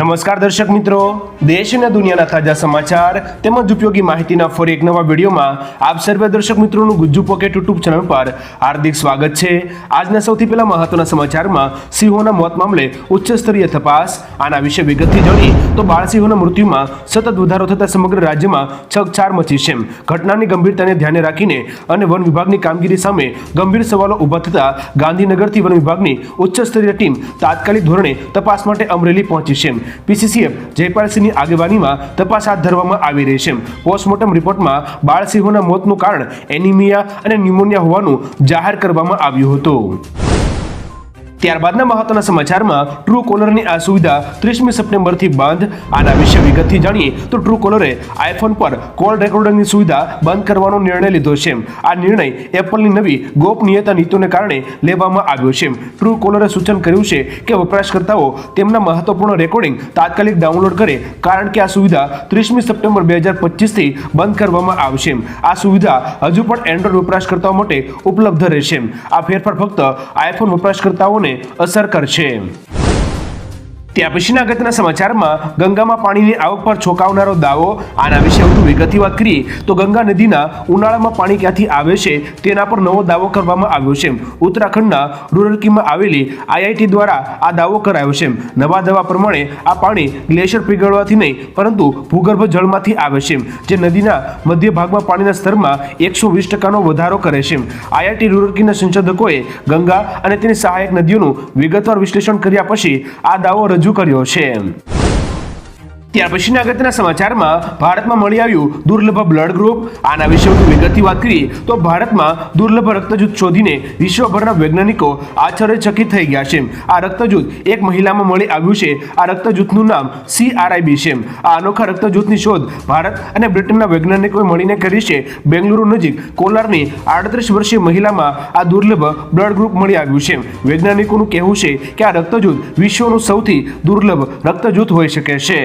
નમસ્કાર દર્શક મિત્રો. દેશ અને દુનિયાના તાજા સમાચાર તેમજ ઉપયોગી માહિતીના ફરી એક નવા વિડીયોમાં આપ સર્વે દર્શક મિત્રોનું ગુજ્જુ પોકેટ યુટ્યુબ ચેનલ પર હાર્દિક સ્વાગત છે. આજના સૌથી પહેલા મહત્વના સમાચારમાં સિંહોના મોત મામલે ઉચ્ચ સ્તરીય તપાસ. આના વિશે વિગતથી જાણીએ તો બાળસિંહોના મૃત્યુમાં સતત વધારો થતા સમગ્ર રાજ્યમાં છકછાર મચી છે. ઘટનાની ગંભીરતાને ધ્યાને રાખીને અને વન વિભાગની કામગીરી સામે ગંભીર સવાલો ઊભા થતા ગાંધીનગરથી વન વિભાગની ઉચ્ચ સ્તરીય ટીમ તાત્કાલિક ધોરણે તપાસ માટે અમરેલી પહોંચી છે. પીસીસીએફ જયપાલસિંહની આગેવાનીમાં તપાસ હાથ ધરવામાં આવી રહી છે. પોસ્ટમોર્ટમ રિપોર્ટમાં બાળસિંહોના મોતનું કારણ એનિમિયા અને ન્યુમોનિયા હોવાનું જાહેર કરવામાં આવ્યું હતું. ત્યારબાદના મહત્વના સમાચારમાં ટ્રુ કોલરની આ સુવિધા ત્રીસમી સપ્ટેમ્બરથી બંધ. આના વિશે વિગતથી જાણીએ તો ટ્રુ કોલરે આઈફોન પર કોલ રેકોર્ડિંગની સુવિધા બંધ કરવાનો નિર્ણય લીધો છે. આ નિર્ણય એપલની નવી ગોપનીયતા નીતિઓને કારણે લેવામાં આવ્યો છે. ટ્રુ કોલરે સૂચન કર્યું છે કે વપરાશકર્તાઓ તેમના મહત્વપૂર્ણ રેકોર્ડિંગ તાત્કાલિક ડાઉનલોડ કરે કારણ કે આ સુવિધા ત્રીસમી સપ્ટેમ્બર બે હજાર પચીસથી બંધ કરવામાં આવશે. આ સુવિધા હજુ પણ એન્ડ્રોઇડ વપરાશકર્તાઓ માટે ઉપલબ્ધ રહેશે. આ ફેરફાર ફક્ત આઈફોન વપરાશકર્તાઓને અસર કરશે. ત્યાં પછીના અગત્યના સમાચારમાં ગંગામાં પાણીની આવક પર છોકાવનારો દાવો. આના વિશે વધુ વિગતની વાત કરીએ તો ગંગા નદીના ઉનાળામાં પાણી ક્યાંથી આવે છે તેના પર નવો દાવો કરવામાં આવ્યો છે. ઉત્તરાખંડના રૂરકીમાં આવેલી આઈઆઈટી દ્વારા આ દાવો કરાયો છે. નવા દાવા પ્રમાણે આ પાણી ગ્લેશિયર પીગળવાથી નહીં, પરંતુ ભૂગર્ભ જળમાંથી આવે છે. જે નદીના મધ્ય ભાગમાં પાણીના સ્તરમાં એકસો વીસ ટકાનો વધારો કરે છે. આઈઆઈટી રૂરકીના સંશોધકોએ ગંગા અને તેની સહાયક નદીઓનું વિગતવાર વિશ્લેષણ કર્યા પછી આ દાવો રજૂ કર્યો છે. ત્યાર પછીના અગત્યના સમાચારમાં ભારતમાં મળી આવ્યું દુર્લભ બ્લડ ગ્રુપ. આના વિશે વધુ વિગતથી વાત કરીએ તો ભારતમાં દુર્લભ રક્તજૂથ શોધીને વિશ્વભરના વૈજ્ઞાનિકો આશ્ચર્યચકિત થઈ ગયા છે. આ રક્તજૂથ એક મહિલામાં મળી આવ્યું છે. આ રક્તજૂથનું નામ સીઆરઆઈબી છે. આ અનોખા રક્તજૂથની શોધ ભારત અને બ્રિટનના વૈજ્ઞાનિકોએ મળીને કરી છે. બેંગલુરુ નજીક કોલારની આડત્રીસ વર્ષીય મહિલામાં આ દુર્લભ બ્લડ ગ્રુપ મળી આવ્યું છે. વૈજ્ઞાનિકોનું કહેવું છે કે આ રક્તજૂથ વિશ્વનું સૌથી દુર્લભ રક્તજૂથ હોઈ શકે છે.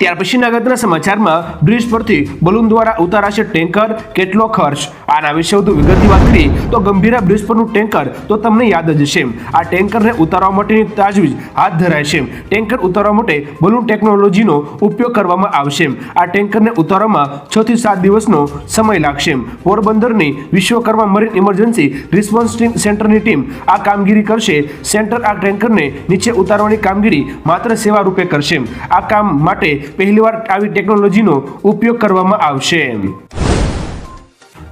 ત્યાર પછીના અગત્યના સમાચારમાં બ્રિજ પરથી બલૂન દ્વારા ઉતારાશે ટેન્કર? કેટલો ખર્ચ? આના વિશે વધુ વિગતની વાત કરીએ તો ગંભીરા બ્રિજ પરનું ટેન્કર તો તમને યાદ જ છે આ ટેન્કરને ઉતારવા માટેની તાજવીજ હાથ ધરાય છે ટેન્કર ઉતારવા માટે બલૂન ટેકનોલોજીનો ઉપયોગ કરવામાં આવશે આ ટેન્કરને ઉતારવામાં છ થી સાત દિવસનો સમય લાગશે પોરબંદરની Vishwakarma marine emergency response team સેન્ટરની ટીમ આ કામગીરી કરશે. સેન્ટર આ ટેન્કરને નીચે ઉતારવાની કામગીરી માત્ર સેવા રૂપે કરશે આ કામ માટે પહેલીવાર આવી ટેકનોલોજીનો ઉપયોગ કરવામાં આવશે.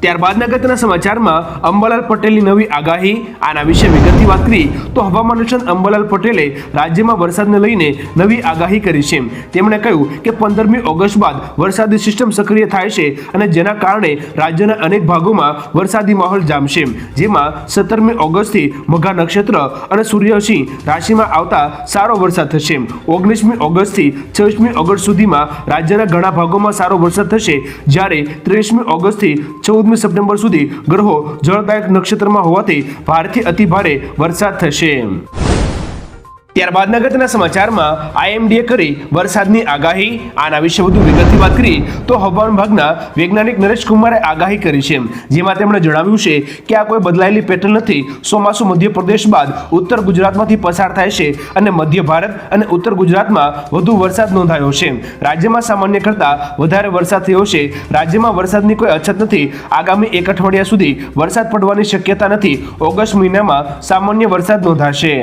ત્યારબાદના અગત્યના સમાચારમાં અંબાલાલ પટેલની નવી આગાહી. આના વિશે વિગતથી વાત કરી તો હવામાન નિષ્ણાત અંબાલાલ પટેલે રાજ્યમાં વરસાદને લઈને નવી આગાહી કરી છે. તેમણે કહ્યું કે પંદરમી ઓગસ્ટ બાદ વરસાદી સિસ્ટમ સક્રિય થાય છે અને જેના કારણે રાજ્યના અનેક ભાગોમાં વરસાદી માહોલ જામશે. જેમાં સત્તરમી ઓગસ્ટથી મઘા નક્ષત્ર અને સૂર્યસિંહ રાશિમાં આવતા સારો વરસાદ થશે. ઓગણીસમી ઓગસ્ટથી છવ્વીસમી ઓગસ્ટ સુધીમાં રાજ્યના ઘણા ભાગોમાં સારો વરસાદ થશે. જ્યારે ત્રેવીસમી ઓગસ્ટથી ચૌદમી સપ્ટેમ્બર સુધી ગ્રહો જળદાયક નક્ષત્રમાં હોવાથી ભારેથી અતિ ભારે વરસાદ થશે. ત્યારબાદ નગરના સમાચારમાં આઈએમડીએ કરી વરસાદની આગાહી. આના વિશે વધુ વિગતથી વાત કરી તો હવામાન વિભાગના વૈજ્ઞાનિક નરેશ કુમારે આગાહી કરી છે. જેમાં તેમણે જણાવ્યું છે કે આ કોઈ બદલાયેલી પેટર્ન નથી. ચોમાસું મધ્યપ્રદેશ બાદ ઉત્તર ગુજરાતમાંથી પસાર થાય છે અને મધ્ય ભારત અને ઉત્તર ગુજરાતમાં વધુ વરસાદ નોંધાયો છે. રાજ્યમાં સામાન્ય કરતાં વધારે વરસાદ થયો છે. રાજ્યમાં વરસાદની કોઈ અછત નથી. આગામી એક અઠવાડિયા સુધી વરસાદ પડવાની શક્યતા નથી. ઓગસ્ટ મહિનામાં સામાન્ય વરસાદ નોંધાશે.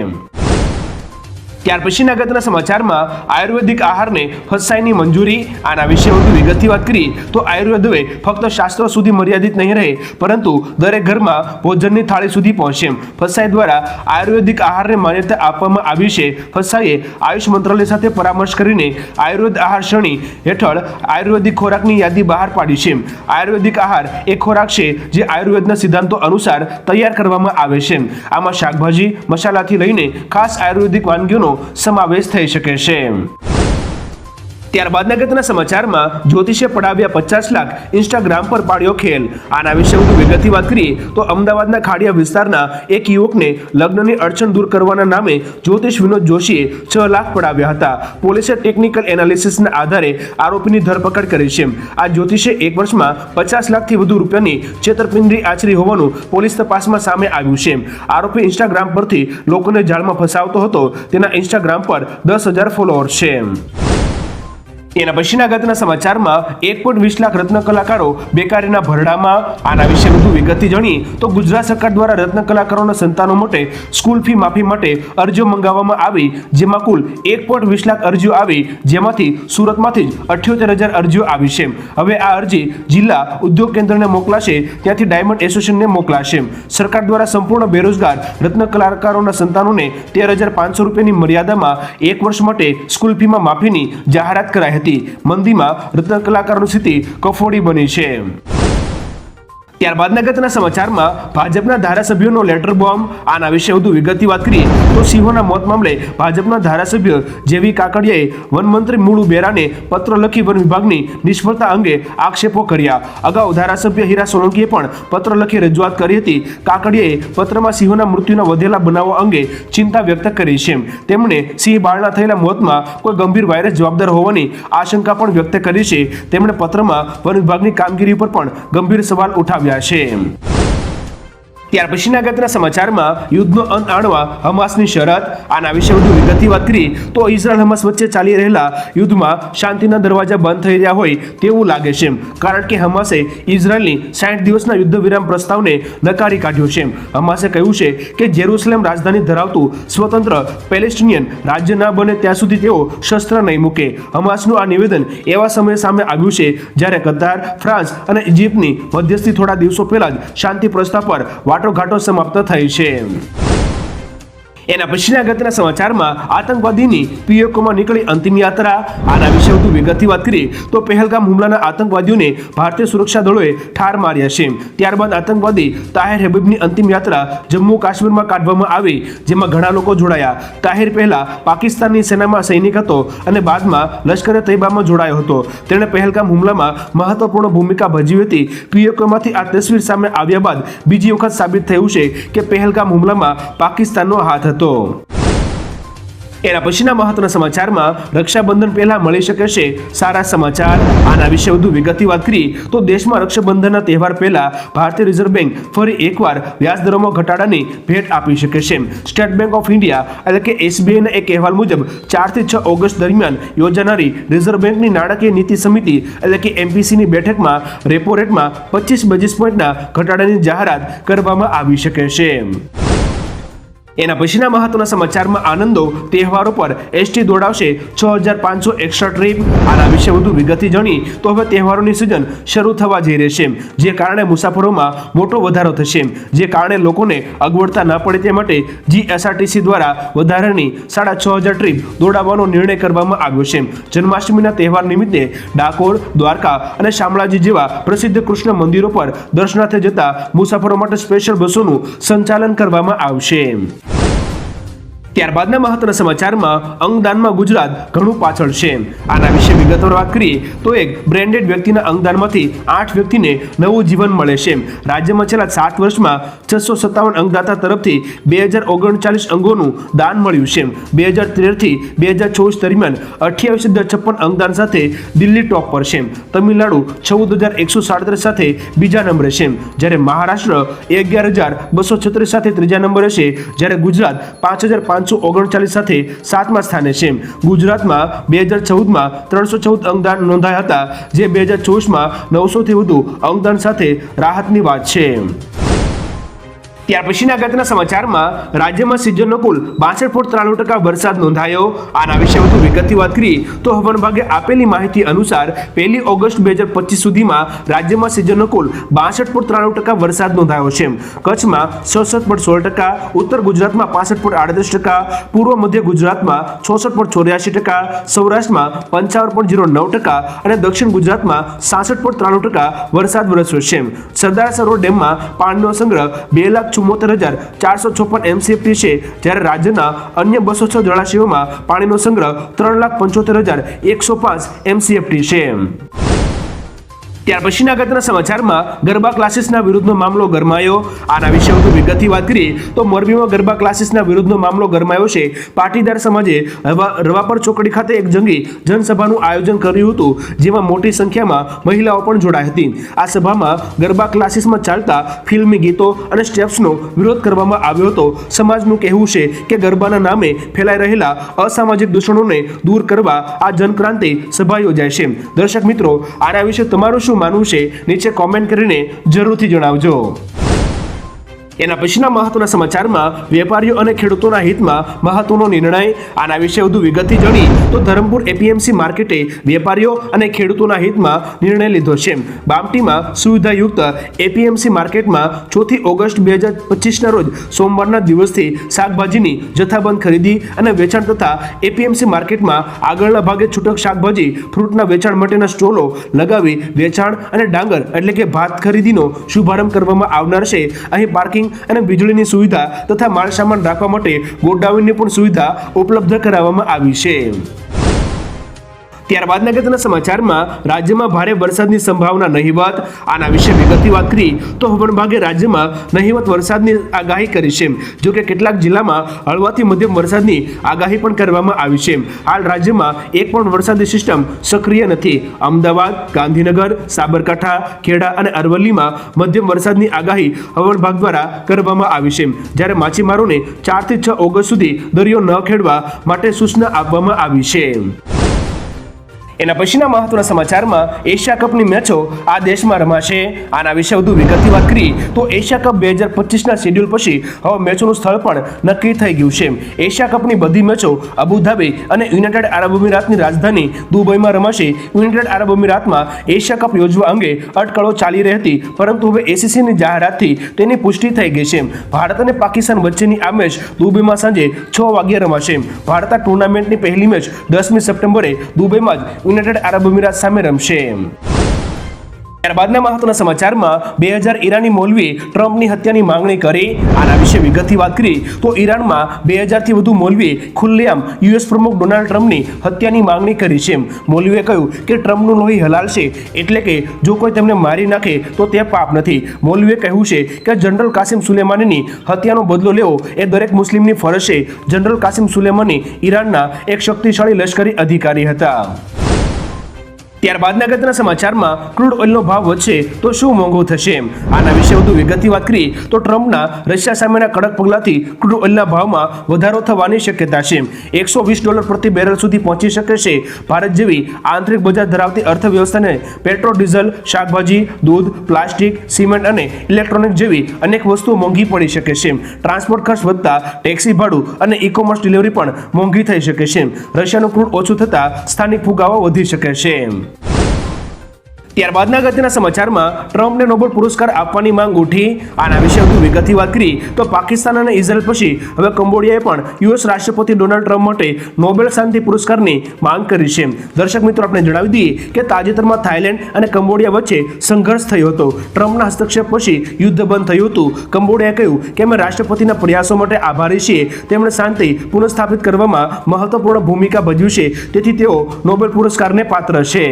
ત્યાર પછીના અગત્યના સમાચારમાં આયુર્વેદિક આહારને ફસાઈની મંજૂરી, આના વિશે વધુ વિગતથી વાત કરી, તો આયુર્વેદવે ફક્ત શાસ્ત્રો સુધી મર્યાદિત નહીં રહે, પરંતુ દરેક ઘરમાં ભોજનની થાળી સુધી પહોંચે. ફસાઈ દ્વારા આયુર્વેદિક આહારને માન્યતા આપવામાં આવી છે. ફસાઈએ આયુષ મંત્રાલય સાથે પરામર્શ કરીને આયુર્વેદ આહાર શ્રેણી હેઠળ આયુર્વેદિક ખોરાકની યાદી બહાર પાડી છે. આયુર્વેદિક આહાર એ ખોરાક છે જે આયુર્વેદના સિદ્ધાંતો અનુસાર તૈયાર કરવામાં આવે છે. આમાં શાકભાજી, મસાલાથી લઈને ખાસ આયુર્વેદિક વાનગીઓનો સમાવેશ થઈ શકે છે. ત્યારબાદ અગત્યના સમાચારમાં જ્યોતિષે પડાવ્યા પચાસ લાખ ઇન્સ્ટાગ્રામ પર પાડ્યો ખેલ. આના વિશે વધુ વિગતથી વાત કરીએ તો અમદાવાદના ખાડિયા વિસ્તારના એક યુવકને લગ્નની અડચણ દૂર કરવાના નામે જ્યોતિષ વિનોદ જોશીએ છ લાખ પડાવ્યા હતા. પોલીસે ટેકનિકલ એનાલિસિસના આધારે આરોપીની ધરપકડ કરી છે. આ જ્યોતિષે એક વર્ષમાં પચાસ લાખથી વધુ રૂપિયાની છેતરપિંડી આચરી હોવાનું પોલીસ તપાસમાં સામે આવ્યું છે. આરોપી ઇન્સ્ટાગ્રામ પરથી લોકોને જાળમાં ફસાવતો હતો. તેના ઇન્સ્ટાગ્રામ પર દસ હજાર ફોલોઅર્સ છે. એના પછીના ગતના સમાચારમાં એક પોઈન્ટ વીસ લાખ રત્ન કલાકારો બેકારીના ભરડામાં આના વિશે વધુ વિગતથી જાણીએ તો ગુજરાત સરકાર દ્વારા રત્ન કલાકારોના સંતાનો માટે સ્કૂલ ફી માફી માટે અરજીઓ મંગાવવામાં આવી, જેમાં કુલ એક પોઈન્ટ વીસ લાખ અરજીઓ આવી, જેમાંથી સુરતમાંથી જ અઠ્યોતેર હજાર અરજીઓ આવી છે. હવે આ અરજી જિલ્લા ઉદ્યોગ કેન્દ્રને મોકલાશે, ત્યાંથી ડાયમંડ એસોસિએશનને મોકલાશે. સરકાર દ્વારા સંપૂર્ણ બેરોજગાર રત્ન કલાકારોના સંતાનોને તેર હજાર પાંચસો રૂપિયાની મર્યાદામાં એક વર્ષ માટે સ્કૂલ ફીમાં માફીની જાહેરાત કરાઈ હતી. મંદીમાં રત્ન કલાકારોની સ્થિતિ કફોડી બની છે. ત્યારબાદ ગતના સમાચારમાં ભાજપના ધારાસભ્યોનો લેટર બોમ્બ. આના વિશે વધુ વિગતની વાત કરીએ તો સિંહોના મોત મામલે ભાજપના ધારાસભ્ય જેવી કાકડિયાએ વનમંત્રી મુળુ બેરાને પત્ર લખી વન વિભાગની નિષ્ફળતા અંગે આક્ષેપો કર્યા. અગાઉ ધારાસભ્ય હીરા સોલંકીએ પણ પત્ર લખી રજૂઆત કરી હતી. કાકડિયાએ પત્રમાં સિંહોના મૃત્યુના વધેલા બનાવો અંગે ચિંતા વ્યક્ત કરી છે. તેમણે સિંહ બાળના થયેલા મોતમાં કોઈ ગંભીર વાયરસ જવાબદાર હોવાની આશંકા પણ વ્યક્ત કરી છે. તેમણે પત્રમાં વન વિભાગની કામગીરી ઉપર પણ ગંભીર સવાલ ઉઠાવ્યા. છે ત્યાર પછીના અગત્યના સમાચારમાં યુદ્ધનો અંત આણવા હમાસની શરત, આના વિશે વધુ વિગતથી વાત કરી તો ઇઝરાયલ હમાસ વચ્ચે ચાલી રહેલા યુદ્ધમાં શાંતિના દરવાજા બંધ થઈ રહ્યા હોય તેવું લાગે છે. કારણ કે હમાસે ઇઝરાયલની સાઠ દિવસના યુદ્ધ વિરામ પ્રસ્તાવને નકારી કાઢ્યો છે. હમાસે કહ્યું છે કે જેરુસલેમ રાજધાની ધરાવતું સ્વતંત્ર પેલેસ્ટિનિયન રાજ્ય ના બને ત્યાં સુધી તેઓ શસ્ત્ર નહીં મૂકે. હમાસનું આ નિવેદન એવા સમયે સામે આવ્યું છે જ્યારે કતાર ફ્રાન્સ અને ઇજિપ્તની મધ્યસ્થી થોડા દિવસો પહેલા જ શાંતિ પ્રસ્તાવ પર વાટાઘાટો સમાપ્ત થઈ છે. એના પછીના અગત્યના સમાચારમાં આતંકવાદીની પીએકોમાં નીકળી અંતિમ યાત્રા. આના વિશે વધુ વિગતથી વાત કરીએ તો પહેલગામ હુમલાના આતંકવાદીઓને ભારતીય સુરક્ષા દળોએ ઠાર માર્યા છે. ત્યારબાદ આતંકવાદી તાહેર હબીબની અંતિમ યાત્રા જમ્મુ કાશ્મીરમાં કાઢવામાં આવી, જેમાં ઘણા લોકો જોડાયા. તાહેર પહેલા પાકિસ્તાનની સેનામાં સૈનિક હતો અને બાદમાં લશ્કરે તૈબામાં જોડાયો હતો. તેણે પહેલગામ હુમલામાં મહત્વપૂર્ણ ભૂમિકા ભજવી હતી. પીએકોમાંથી આ તસવીર સામે આવ્યા બાદ બીજી વખત સાબિત થયું છે કે પહેલગામ હુમલામાં પાકિસ્તાનનો હાથ હતો. એના પછીના મહત્વના સમાચારમાં રક્ષાબંધન પહેલા મળી શકે છે સારા સમાચાર. આના વિશે વધુ વિગતથી વાત કરી તો દેશમાં રક્ષાબંધનના તહેવાર પહેલા ભારતીય રિઝર્વ બેંક ફરી એકવાર વ્યાજ દરોમાં ઘટાડાની ભેટ આપી શકે છે. સ્ટેટ બેંક ઓફ ઇન્ડિયા એટલે કે એસબીઆઈના એક અહેવાલ મુજબ ચારથી છ ઓગસ્ટ દરમિયાન યોજાનારી રિઝર્વ બેંકની નાણાકીય નીતિ સમિતિ એટલે કે એમપીસીની બેઠકમાં રેપો રેટમાં પચીસ બેઝિસ પોઈન્ટના ઘટાડાની જાહેરાત કરવામાં આવી શકે છે. એના પછીના મહત્વના સમાચારમાં આનંદો, તહેવારો પર એસટી દોડાવશે છ હજાર પાંચસો એકસઠ ટ્રીપ આના વિશે વધુ વિગતથી જાણી તો હવે તહેવારોની સિઝન શરૂ થવા જઈ રહેશે જે કારણે મુસાફરોમાં મોટો વધારો થશે જે કારણે લોકોને અગવડતા ન પડે તે માટે જીએસઆરટીસી દ્વારા વધારાની સાડા છ હજાર ટ્રીપ દોડાવવાનો નિર્ણય કરવામાં આવ્યો છે જન્માષ્ટમીના તહેવાર નિમિત્તે ડાકોર, દ્વારકા અને શામળાજી જેવા પ્રસિદ્ધ કૃષ્ણ મંદિરો પર દર્શનાર્થે જતા મુસાફરો માટે સ્પેશિયલ બસોનું સંચાલન કરવામાં આવશે ત્યારબાદના મહત્વના સમાચારમાં અંગદાનમાં ગુજરાત ઘણું પાછળ છે. આના વિશે વિગતવાર વાત કરીએ તો એક બ્રેન્ડેડ વ્યક્તિના અંગદાનમાંથી આઠ વ્યક્તિને નવું જીવન મળે છે. રાજ્યમાં છેલ્લા સાત વર્ષમાં છસો સત્તાવન અંગદાતા તરફથી બે હજાર ઓગણચાલીસ અંગોનું દાન મળ્યું છે. બે હજાર તેરથી બે હજાર ચોવીસ દરમિયાન અઠ્યાવીસ હજાર છપ્પન અંગદાન સાથે દિલ્હી ટોપ પર છે. તમિલનાડુ ચૌદ હજાર એકસો સાડત્રીસ સાથે બીજા નંબરે છે. જ્યારે મહારાષ્ટ્ર અગિયાર હજાર બસો છત્રીસ સાથે ત્રીજા નંબરે છે. જ્યારે ગુજરાત પાંચ હજાર પાંચસો ઓગણચાલીસ સાથે સાતમા સ્થાને છે. ગુજરાતમાં બે હજાર ચૌદમાં ત્રણસો ચૌદ અંગદાન નોંધાયા હતા, જે બે હજાર ચોવીસમાં નવસોથી વધુ અંગદાન સાથે રાહતની વાત છે. ત્યાર પછીના અગત્યના સમાચારમાં રાજ્યમાં સિઝનનો કુલ બાસઠ ફૂટ ત્રાણું ટકા વરસાદ નોંધાયો. આના વિશે વધુ વિગતની વાત કરીએ તો હવામાન વિભાગે આપેલી માહિતી અનુસાર પહેલી ઓગસ્ટ બે હજાર પચીસ સુધીમાં રાજ્યમાં સિઝનનો કુલ બાસઠ ફૂટ ત્રાણું ટકા વરસાદ નોંધાયો છે. કચ્છમાં છસઠ પોઈન્ટ સોળ ટકા, ઉત્તર ગુજરાતમાં પાસઠ પોઈન્ટ આડત્રીસ ટકા, પૂર્વ મધ્ય ગુજરાતમાં છોસઠ પોઈન્ટ ચોર્યાસી ટકા, સૌરાષ્ટ્રમાં પંચાવન પોઈન્ટ ઝીરો નવ ટકા અને દક્ષિણ ગુજરાતમાં સાસઠ પોઈન્ટ ત્રાણું ટકા વરસાદ વરસ્યો છે. સરદાર સરોવર ડેમમાં પાણીનો સંગ્રહ બે લાખ ચુમ્મોતેર હજાર ચારસો છપ્પન એમસીએફટી છે. જ્યારે રાજ્યના અન્ય બસો છ જળાશયોમાં પાણીનો સંગ્રહ ત્રણ લાખ પંચોતેર હજાર એકસો પાંચ એમસીએફટી છે. ત્યાર પછીના અગત્યના સમાચારમાં ગરબા ક્લાસીસના વિરુદ્ધનો મામલો ગરમાયો. આના વિશે વધુ વિગતથી વાત કરીએ તો મોરબીમાં ગરબા ક્લાસીસના વિરુદ્ધનો મામલો ગરમાયો છે. પાટીદાર સમાજે રવા- રવાપર ચોકડી ખાતે એક જંગી જનસભાનું આયોજન કર્યું હતું, જેમાં મોટી સંખ્યામાં મહિલાઓ પણ જોડાઈ હતી. આ સભામાં ગરબા ક્લાસીસમાં ચાલતા ફિલ્મી ગીતો અને સ્ટેપ્સનો વિરોધ કરવામાં આવ્યો હતો. સમાજનું કહેવું છે કે ગરબાના નામે ફેલાઈ રહેલા અસામાજિક દૂષણોને દૂર કરવા આ જનક્રાંતિ સભા યોજાય છે. દર્શક મિત્રો, આના વિશે તમારું શું માનવું છે નીચે કોમેન્ટ કરીને જરૂરથી જણાવજો. એના પછીના મહત્વના સમાચારમાં વેપારીઓ અને ખેડૂતોના હિતમાં મહત્વનો નિર્ણય, આના વિશે વધુ વિગતથી જાણી તો ધરમપુર એપીએમસી માર્કેટે વેપારીઓ અને ખેડૂતોના હિતમાં નિર્ણય લીધો છે. બામટીમાં સુવિધાયુક્ત એપીએમસી માર્કેટમાં ચોથી ઓગસ્ટ બે હજાર પચીસના રોજ સોમવારના દિવસથી શાકભાજીની જથ્થાબંધ ખરીદી અને વેચાણ તથા એપીએમસી માર્કેટમાં આગળના ભાગે છૂટક શાકભાજી, ફ્રૂટના વેચાણ માટેના સ્ટોલો લગાવી વેચાણ અને ડાંગર એટલે કે ભાત ખરીદીનો શુભારંભ કરવામાં આવનાર છે. અહીં પાર્કિંગ અને વીજળીની સુવિધા તથા માલસામાન રાખવા માટે ગોડાઉનની પણ સુવિધા ઉપલબ્ધ કરાવવામાં આવી છે. ત્યારબાદ ગતના સમાચારમાં રાજ્યમાં ભારે વરસાદની સંભાવના નહીવત. આના વિશે વિગતની વાત કરી તો હવામાન વિભાગે રાજ્યમાં નહીવત વરસાદની આગાહી કરી છે. જો કે કેટલાક જિલ્લામાં હળવાથી મધ્યમ વરસાદની આગાહી પણ કરવામાં આવી છે. હાલ રાજ્યમાં એક પણ વરસાદી સિસ્ટમ સક્રિય નથી. અમદાવાદ, ગાંધીનગર, સાબરકાંઠા, ખેડા અને અરવલ્લીમાં મધ્યમ વરસાદની આગાહી હવામાન વિભાગ દ્વારા કરવામાં આવી છે. જ્યારે માછીમારોને ચારથી છ ઓગસ્ટ સુધી દરિયો ન ખેડવા માટે સૂચના આપવામાં આવી છે. એના પછીના મહત્વના સમાચારમાં એશિયા કપની મેચો આ દેશમાં રમાશે. આના વિશે વધુ વિગતની વાત કરી તો એશિયા કપ બે હજાર પચીસના શેડ્યુલ પછી હવે મેચોનું સ્થળ પણ નક્કી થઈ ગયું છે. એશિયા કપની બધી મેચો અબુધાબી અને યુનાઇટેડ આરબ અમીરાતની રાજધાની દુબઈમાં રમાશે. યુનાઇટેડ આરબ અમીરાતમાં એશિયા કપ યોજવા અંગે અટકળો ચાલી રહી હતી પરંતુ હવે એસીસીની જાહેરાતથી તેની પુષ્ટિ થઈ ગઈ છે. ભારત અને પાકિસ્તાન વચ્ચેની આ મેચ દુબઈમાં સાંજે છ વાગ્યે રમાશે. ભારત આ ટુર્નામેન્ટની પહેલી મેચ દસમી સપ્ટેમ્બરે દુબઈમાં જ યુનાઇટેડ આરબ અમીરાત સામે રમશે. ત્યારબાદના મહત્વના સમાચારમાં બે હજાર ઈરાની મૌલવી ટ્રમ્પની હત્યાની માંગણી કરી. આના વિશે વિગતથી વાત કરી તો ઈરાનમાં બે હજારથી વધુ મૌલવીએ ખુલ્લેઆમ યુએસ પ્રમુખ ડોનાલ્ડ ટ્રમ્પની હત્યાની માંગણી કરી છે. મૌલવીએ કહ્યું કે ટ્રમ્પનું લોહી હલાલ છે એટલે કે જો કોઈ તેમને મારી નાખે તો તે પાપ નથી. મૌલવીએ કહ્યું છે કે જનરલ કાસિમ સુલેમાનીની હત્યાનો બદલો લેવો એ દરેક મુસ્લિમની ફરજ છે. જનરલ કાસિમ સુલેમાની ઈરાનના એક શક્તિશાળી લશ્કરી અધિકારી હતા. ત્યારબાદના અગત્યના સમાચારમાં ક્રૂડ ઓઇલનો ભાવ વધશે તો શું મોંઘો થશે? આના વિશે વધુ વિગતની વાત કરી તો ટ્રમ્પના રશિયા સામેના કડક પગલાથી ક્રૂડ ઓઇલના ભાવમાં વધારો થવાની શક્યતા છે. એકસો વીસ ડોલર પ્રતિ બેરલ સુધી પહોંચી શકે છે. ભારત જેવી આંતરિક બજાર ધરાવતી અર્થવ્યવસ્થાને પેટ્રોલ, ડીઝલ, શાકભાજી, દૂધ, પ્લાસ્ટિક, સિમેન્ટ અને ઇલેક્ટ્રોનિક જેવી અનેક વસ્તુઓ મોંઘી પડી શકે છે. ટ્રાન્સપોર્ટ ખર્ચ વધતા, ટેક્સી ભાડું અને ઈ કોમર્સ ડિલિવરી પણ મોંઘી થઈ શકે છે. રશિયાનું ક્રૂડ ઓછું થતાં સ્થાનિક ફુગાવો વધી શકે છે. ત્યારબાદના અગત્યના સમાચારમાં ટ્રમ્પને નોબેલ પુરસ્કાર આપવાની માંગ ઉઠી. આના વિશે વધુ વિગતથી વાત કરી તો પાકિસ્તાન અને ઇઝરાયલ પછી હવે કંબોડિયાએ પણ યુએસ રાષ્ટ્રપતિ ડોનાલ્ડ ટ્રમ્પ માટે નોબેલ શાંતિ પુરસ્કારની માંગ કરી છે. દર્શક મિત્રો, આપણે જણાવી દઈએ કે તાજેતરમાં થાઇલેન્ડ અને કંબોડિયા વચ્ચે સંઘર્ષ થયો હતો. ટ્રમ્પના હસ્તક્ષેપ પછી યુદ્ધ બંધ થયું હતું. કંબોડિયાએ કહ્યું કે અમે રાષ્ટ્રપતિના પ્રયાસો માટે આભારી છીએ. તેમણે શાંતિ પુનઃસ્થાપિત કરવામાં મહત્વપૂર્ણ ભૂમિકા ભજવી છે. તેથી તેઓ નોબેલ પુરસ્કારને પાત્ર છે.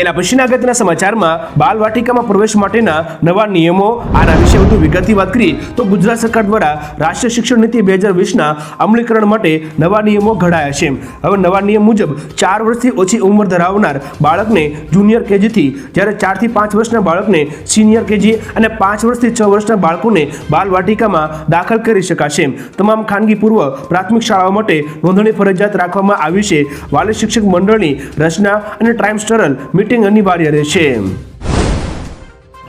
એના પછીના અગત્યના સમાચારમાં બાલવાટિકામાં પ્રવેશ માટેના નવા નિયમો, આના વિશે વધુ વિગતથી વાત કરી તો ગુજરાત સરકાર દ્વારા રાષ્ટ્રીય શિક્ષણ નીતિ બે હજાર વીસના અમલીકરણ માટે નવા નિયમો ઘડાયા છે. હવે નવા નિયમ મુજબ ચાર વર્ષથી ઓછી ઉંમર ધરાવનાર બાળકને જુનિયર કેજીથી, જ્યારે ચારથી પાંચ વર્ષના બાળકને સિનિયર કેજી અને પાંચ વર્ષથી છ વર્ષના બાળકોને બાલવાટિકામાં દાખલ કરી શકાશે. તમામ ખાનગી પૂર્વ પ્રાથમિક શાળાઓ માટે નોંધણી ફરજિયાત રાખવામાં આવી છે. વાલી શિક્ષક મંડળની રચના અને ટ્રાઇમસ્ટરલ મીટિંગ અનિવાર્ય રહેશે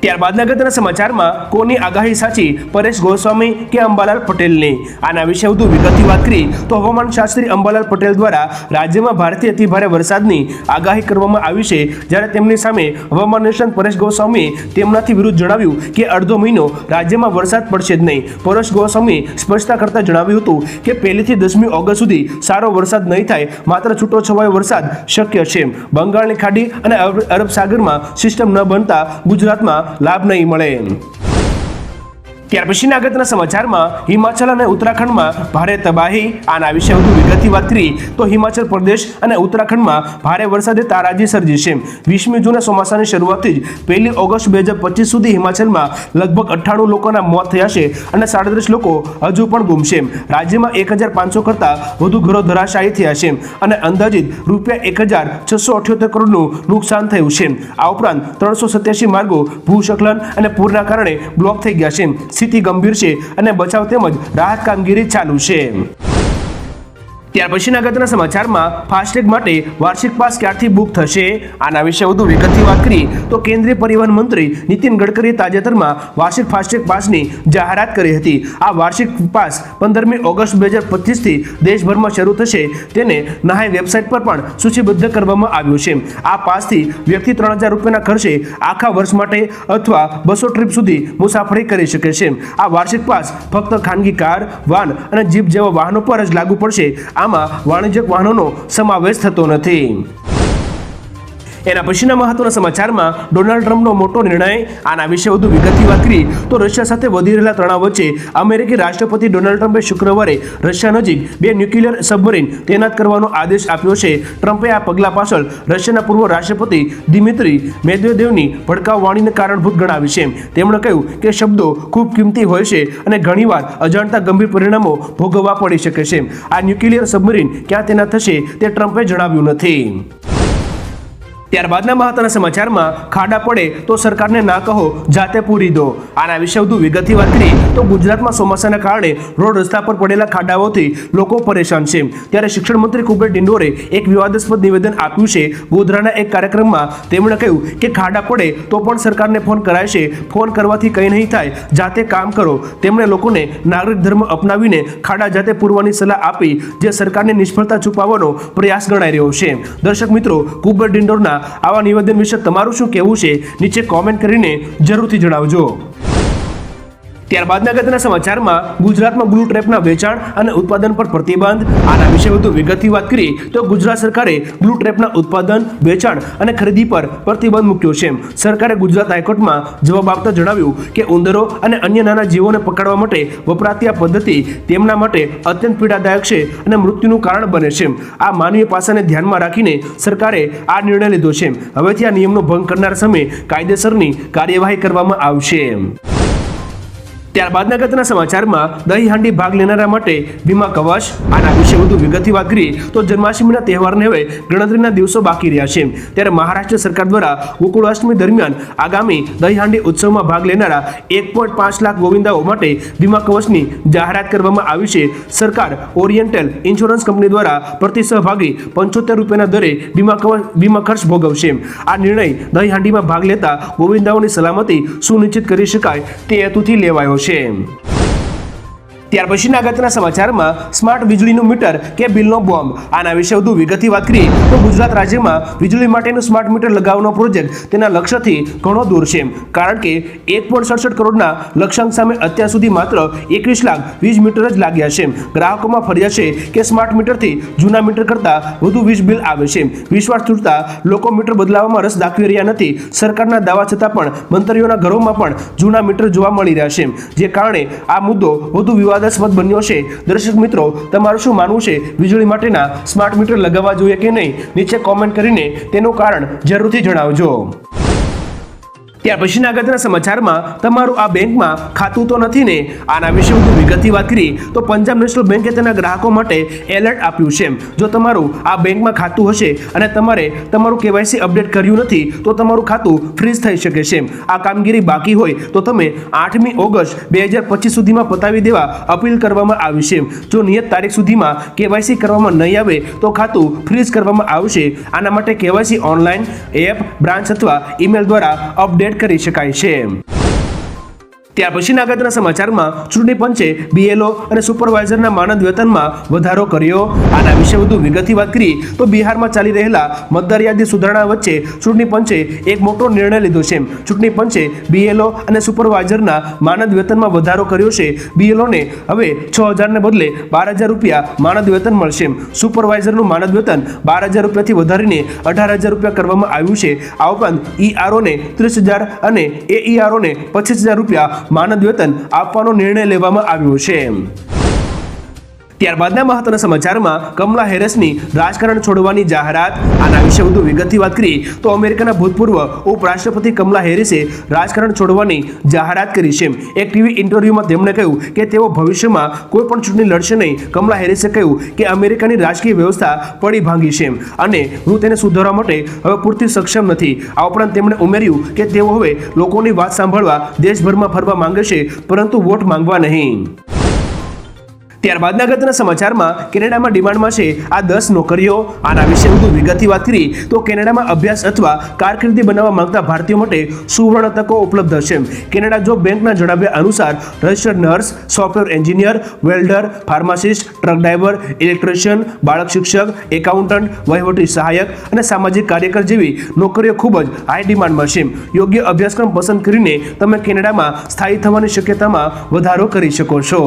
ત્યારબાદના અગત્યના સમાચારમાં કોની આગાહી સાચી પરેશ ગોસ્વામી કે અંબાલાલ પટેલની? આના વિશે વધુ વિગતની વાત કરી તો હવામાન શાસ્ત્રી અંબાલાલ પટેલ દ્વારા રાજ્યમાં ભારેથી અતિભારે વરસાદની આગાહી કરવામાં આવી છે. જ્યારે તેમની સામે હવામાન નિષ્ણાંત પરેશ ગોસ્વામીએ તેમનાથી વિરુદ્ધ જણાવ્યું કે અડધો મહિનો રાજ્યમાં વરસાદ પડશે જ નહીં. પરેશ ગોસ્વામીએ સ્પષ્ટતા કરતા જણાવ્યું હતું કે પહેલીથી દસમી ઓગસ્ટ સુધી સારો વરસાદ નહીં થાય, માત્ર છૂટો છવાયો વરસાદ શક્ય છે. બંગાળની ખાડી અને અરબ સાગરમાં સિસ્ટમ ન બનતા ગુજરાતમાં લાભ નહીં મળે ત્યાર પછીના અગત્યના સમાચારમાં હિમાચલ અને ઉત્તરાખંડમાં ભારે તબાહી. આના વિશે વધુ વિગતથી વાત કરી તો હિમાચલ પ્રદેશ અને ઉત્તરાખંડમાં ભારે વરસાદે તારાજી સર્જી છે. વીસમી જૂને ચોમાસાની શરૂઆતથી જ પહેલી ઓગસ્ટ બે હજાર પચીસ સુધી હિમાચલમાં લગભગ અઠ્ઠાણું લોકોના મોત થયા છે અને સાડત્રીસ લોકો હજુ પણ ગુમ છે. રાજ્યમાં એક હજાર પાંચસો કરતાં વધુ ઘરો ધરાશાયી થયા છે અને અંદાજિત રૂપિયા એક હજાર છસો અઠ્યોતેર કરોડનું નુકસાન થયું છે. આ ઉપરાંત ત્રણસો સત્યાસી માર્ગો ભૂસ્ખલન અને પૂરના કારણે બ્લોક થઈ ગયા છે. સ્થિતિ ગંભીર છે અને બચાવ તેમજ રાહત કામગીરી ચાલુ છે. ત્યાર પછીના અગત્યના સમાચારમાં ફાસ્ટેગ માટે વાર્ષિક પાસ ક્યારથી બુક થશે? આના વિશે વધુ વિગતથી વાત કરી તો કેન્દ્રીય પરિવહન મંત્રી નીતિન ગડકરીએ તાજેતરમાં વાર્ષિક ફાસ્ટેગ પાસની જાહેરાત કરી હતી. આ વાર્ષિક પાસ પંદરમી ઓગસ્ટ બે હજાર પચીસથી દેશભરમાં શરૂ થશે. તેને નહાય વેબસાઇટ પર પણ સૂચિબદ્ધ કરવામાં આવ્યું છે. આ પાસથી વ્યક્તિ ત્રણ હજાર રૂપિયાના ખર્ચે આખા વર્ષ માટે અથવા બસો ટ્રીપ સુધી મુસાફરી કરી શકે છે. આ વાર્ષિક પાસ ફક્ત ખાનગી કાર, વાન અને જીપ જેવા વાહનો પર જ લાગુ પડશે. આમાં વાણિજ્યક વાહનોનો સમાવેશ થતો નથી. એના પછીના મહત્વના સમાચારમાં ડોનાલ્ડ ટ્રમ્પનો મોટો નિર્ણય, આના વિશે વધુ વિગતથી વાત કરી, તો રશિયા સાથે વધી રહેલા તણાવ વચ્ચે અમેરિકી રાષ્ટ્રપતિ ડોનાલ્ડ ટ્રમ્પે શુક્રવારે રશિયા નજીક બે ન્યુક્લિયર સબમરીન તૈનાત કરવાનો આદેશ આપ્યો છે. ટ્રમ્પે આ પગલા પાછળ રશિયાના પૂર્વ રાષ્ટ્રપતિ દિમિત્રી મેદવેદેવની ભડકાવ વાણીને કારણભૂત ગણાવી છે. તેમણે કહ્યું કે શબ્દો ખૂબ કિંમતી હોય છે અને ઘણીવાર અજાણતા ગંભીર પરિણામો ભોગવવા પડી શકે છે. આ ન્યુક્લિયર સબમરીન ક્યાં તૈનાત થશે તે ટ્રમ્પે જણાવ્યું નથી. ત્યારબાદના મહત્વના સમાચારમાં ખાડા પડે તો સરકારને ના કહો, જાતે પૂરી દો. આના વિશે વધુ વિગતથી વાત કરી તો ગુજરાતમાં ચોમાસાના કારણે રોડ રસ્તા પર પડેલા ખાડાઓથી લોકો પરેશાન છે. ત્યારે શિક્ષણ મંત્રી કુબેર ડિંડોરે એક વિવાદાસ્પદ નિવેદન આપ્યું છે. ગોધરાના એક કાર્યક્રમમાં તેમણે કહ્યું કે ખાડા પડે તો પણ સરકારને ફોન કરાય ફોન કરવાથી કંઈ નહીં થાય, જાતે કામ કરો. તેમણે લોકોને નાગરિક ધર્મ અપનાવીને ખાડા જાતે પૂરવાની સલાહ આપી, જે સરકારની નિષ્ફળતા છુપાવવાનો પ્રયાસ ગણાઈ રહ્યો છે. દર્શક મિત્રો, કુબર ડિંડોરના આવા નિવેદન વિશે તમારું શું કહેવું છે? નીચે કોમેન્ટ કરીને જરૂરથી જણાવજો. ત્યારબાદના ગતના સમાચારમાં ગુજરાતમાં બ્લુ ટ્રેપના વેચાણ અને ઉત્પાદન પર પ્રતિબંધ. આના વિશે વધુ વિગતથી વાત કરીએ તો ગુજરાત સરકારે બ્લુ ટ્રેપના ઉત્પાદન, વેચાણ અને ખરીદી પર પ્રતિબંધ મૂક્યો છે. સરકારે ગુજરાત હાઈકોર્ટમાં જવાબ આપતા જણાવ્યું કે ઉંદરો અને અન્ય નાના જીવોને પકડવા માટે વપરાતી આ પદ્ધતિ તેમના માટે અત્યંત પીડાદાયક છે અને મૃત્યુનું કારણ બને છે. આ માનવીય પાસાને ધ્યાનમાં રાખીને સરકારે આ નિર્ણય લીધો છે. હવેથી આ નિયમનો ભંગ કરનાર સામે કાયદેસરની કાર્યવાહી કરવામાં આવશે. ત્યારબાદના અગત્યના સમાચારમાં દહીં હાંડી ભાગ લેનારા માટે વીમા કવચ આના વિશે વધુ વિગતથી વાત કરીએ તો જન્માષ્ટમીના તહેવારને હવે ગણતરીના દિવસો બાકી રહ્યા છે. ત્યારે મહારાષ્ટ્ર સરકાર દ્વારા ગોકુળાષ્ટમી દરમિયાન આગામી દહીં હાંડી ઉત્સવમાં ભાગ લેનારા એક પોઈન્ટ પાંચ લાખ ગોવિંદાઓ માટે વીમા કવચની જાહેરાત કરવામાં આવી છે. સરકાર ઓરિએન્ટલ ઇન્સ્યોરન્સ કંપની દ્વારા પ્રતિ સહભાગી પંચોતેર રૂપિયાના દરે વીમા કવચ વીમા ખર્ચ ભોગવશે. આ નિર્ણય દહીં હાંડીમાં ભાગ લેતા ગોવિંદાઓની સલામતી સુનિશ્ચિત કરી શકાય તે હેતુથી લેવાયો છે. Hashem. ત્યાર પછીના અગત્યના સમાચારમાં સ્માર્ટ વીજળીનું મીટર કે બિલનો બોમ્બ. આના વિશે વધુ વિગતથી વાત કરીએ તો ગુજરાત રાજ્યમાં વીજળી માટેનું સ્માર્ટ મીટર લગાવવાનો પ્રોજેક્ટ તેના લક્ષ્યથી ઘણો દૂર છે. કારણ કે એક પોઈન્ટ સડસઠ કરોડના લક્ષ્યાંક સામે અત્યાર સુધી માત્ર એકવીસ લાખ વીજ મીટર જ લાગ્યા છે. ગ્રાહકોમાં ફરિયાદ છે કે સ્માર્ટ મીટરથી જૂના મીટર કરતાં વધુ વીજ બિલ આવે છે. વિશ્વાસ તૂટતા લોકો મીટર બદલાવવામાં રસ દાખવી રહ્યા નથી. સરકારના દાવા છતાં પણ મંત્રીઓના ઘરોમાં પણ જૂના મીટર જોવા મળી રહ્યા છે. જે કારણે આ મુદ્દો વધુ વિવાદાસ્પદ બન્યો છે. દર્શક મિત્રો, તમારું શું માનવું છે? વીજળી માટેના સ્માર્ટ મીટર લગાવવા જોઈએ કે નહીં? નીચે કોમેન્ટ કરીને તેનું કારણ જરૂરથી જણાવજો. ત્યાર પછીના અગત્યના સમાચારમાં તમારું આ બેંકમાં ખાતું તો નથી ને? આના વિશે વધુ વિગતની વાત કરી તો પંજાબ નેશનલ બેંકે તેના ગ્રાહકો માટે એલર્ટ આપ્યું છે. જો તમારું આ બેંકમાં ખાતું હશે અને તમારે તમારું કેવાયસી અપડેટ કર્યું નથી, તો તમારું ખાતું ફ્રીઝ થઈ શકે છે. આ કામગીરી બાકી હોય તો તમે આઠમી ઓગસ્ટ બે હજાર પચીસ સુધીમાં પતાવી દેવા અપીલ કરવામાં આવી છે. જો નિયત તારીખ સુધીમાં કેવાયસી કરવામાં નહીં આવે, તો ખાતું ફ્રીઝ કરવામાં આવશે. આના માટે કેવાયસી ઓનલાઈન એપ, બ્રાન્ચ અથવા ઈમેલ દ્વારા કરી શકાય છે. ત્યાર પછીના અગત્યના સમાચારમાં ચૂંટણી પંચે બીએલઓ અને સુપરવાઇઝરના માનદ વેતનમાં વધારો કર્યો. આના વિશે વધુ વિગતથી વાત કરી તો બિહારમાં ચાલી રહેલા મતદાર યાદી સુધારણા વચ્ચે ચૂંટણી પંચે એક મોટો નિર્ણય લીધો છે. ચૂંટણી પંચે બીએલઓ અને સુપરવાઇઝરના માનદ વેતનમાં વધારો કર્યો છે. બીએલઓને હવે છ હજારને બદલે બાર હજાર રૂપિયા માનદ વેતન મળશે. સુપરવાઇઝરનું માનદ વેતન બાર હજાર રૂપિયાથી વધારીને અઢાર હજાર રૂપિયા કરવામાં આવ્યું છે. આ ઉપરાંત ઈઆરઓને ત્રીસ હજાર અને એઈઆરઓને પચીસ હજાર રૂપિયા માનદ વેતન આપવાનો નિર્ણય લેવામાં આવ્યો છે. ત્યારબાદના મહત્વના સમાચારમાં કમલા હેરિસની રાજકારણ છોડવાની જાહેરાત. આના વિશે વધુ વિગતથી વાત કરીએ તો અમેરિકાના ભૂતપૂર્વ ઉપરાષ્ટ્રપતિ કમલા હેરિસે રાજકારણ છોડવાની જાહેરાત કરી છે. એક ટીવી ઇન્ટરવ્યુમાં તેમણે કહ્યું કે તેઓ ભવિષ્યમાં કોઈ પણ ચૂંટણી લડશે નહીં. કમલા હેરિસે કહ્યું કે અમેરિકાની રાજકીય વ્યવસ્થા પડી ભાંગી છે અને હું તેને સુધારવા માટે હવે પૂરતી સક્ષમ નથી. આ ઉપરાંત તેમણે ઉમેર્યું કે તેઓ હવે લોકોની વાત સાંભળવા દેશભરમાં ફરવા માંગે છે, પરંતુ વોટ માંગવા નહીં. ત્યારબાદના અગત્યના સમાચારમાં કેનેડામાં ડિમાન્ડમાં છે આ દસ નોકરીઓ. આના વિશે વધુ વિગતથી વાત કરી તો કેનેડામાં અભ્યાસ અથવા કારકિર્દી બનાવવા માંગતા ભારતીયો માટે સુવર્ણ તકો ઉપલબ્ધ છે. કેનેડા જોબ બેંકના જણાવ્યા અનુસાર registered nurse, software engineer, welder, pharmacist, truck driver, electrician, બાળક શિક્ષક, એકાઉન્ટન્ટ, વહીવટી સહાયક અને સામાજિક કાર્યકર જેવી નોકરીઓ ખૂબ જ હાઈ ડિમાન્ડમાં છે. યોગ્ય અભ્યાસક્રમ પસંદ કરીને તમે કેનેડામાં સ્થાયી થવાની શક્યતામાં વધારો કરી શકો છો.